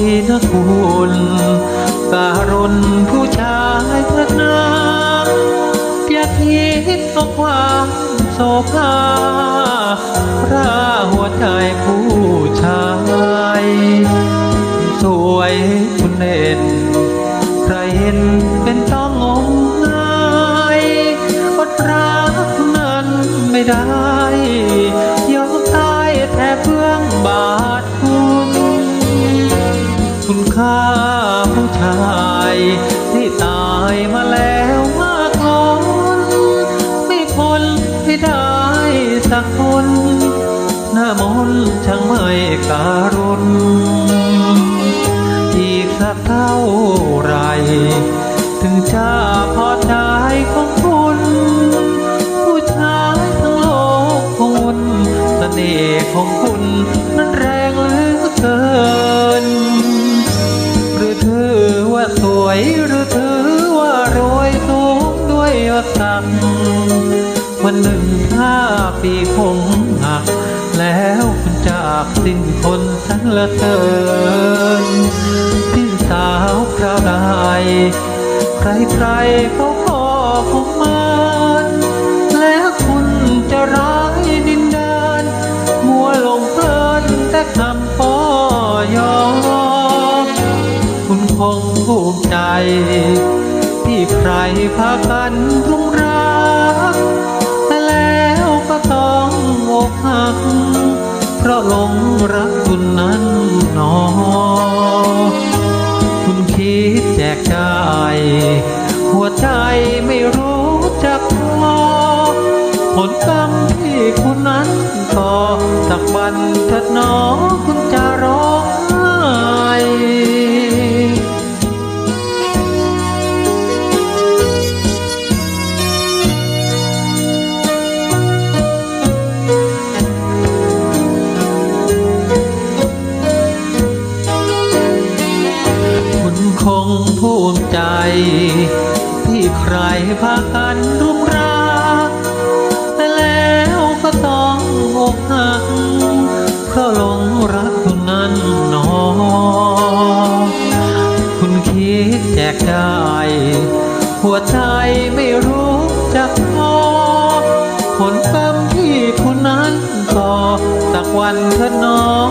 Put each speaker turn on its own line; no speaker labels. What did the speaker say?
ีนะคุณการุณผู้ชายพระนาอย่าคิดเอาความโศภาร่าหัวใจผู้ชาย สวยคุณเด่น ที่ตายมาแล้วมากล้นไม่คนไม่ได้สักคนหน้ามนต์ช่างไม่การุณอีกสักเท่าไร ถึงจะพอใจของคุณ ผู้ชายทั้งโลกคุณเสน่ห์ของคุณนั้นแรงเหลือเกิน ว่าสวยหรือถือว่ารวยสูงด้วยยศศักดิ์วันหนึ่งห้าปีคงหัก แล้วคุณจากสิ้นคนสันละเทินสิ้นสาวคราวใดใครใครๆเขา มิใจ ที่ใครพากันรุ่งรักแต่แล้วก็ต้องอกหัก เพราะหลงรักคุณนั้นหนอ คุณคิดแจกใจายหัวใจไม่รู้จักพอผลกรรมที่คุณนั้นก่อสักวันเถิดหนอคุณ งภูมิใจ ที่ใครพากันรุ่งรักแต่แล้วก็ต้องอกหักเพราะหลงรักคุณนั้นนอ คุณคิดแจกได้ หัวใจไม่รู้จักพอผลกรรมที่คุณนั้นก่อสักวันเถิดหนอง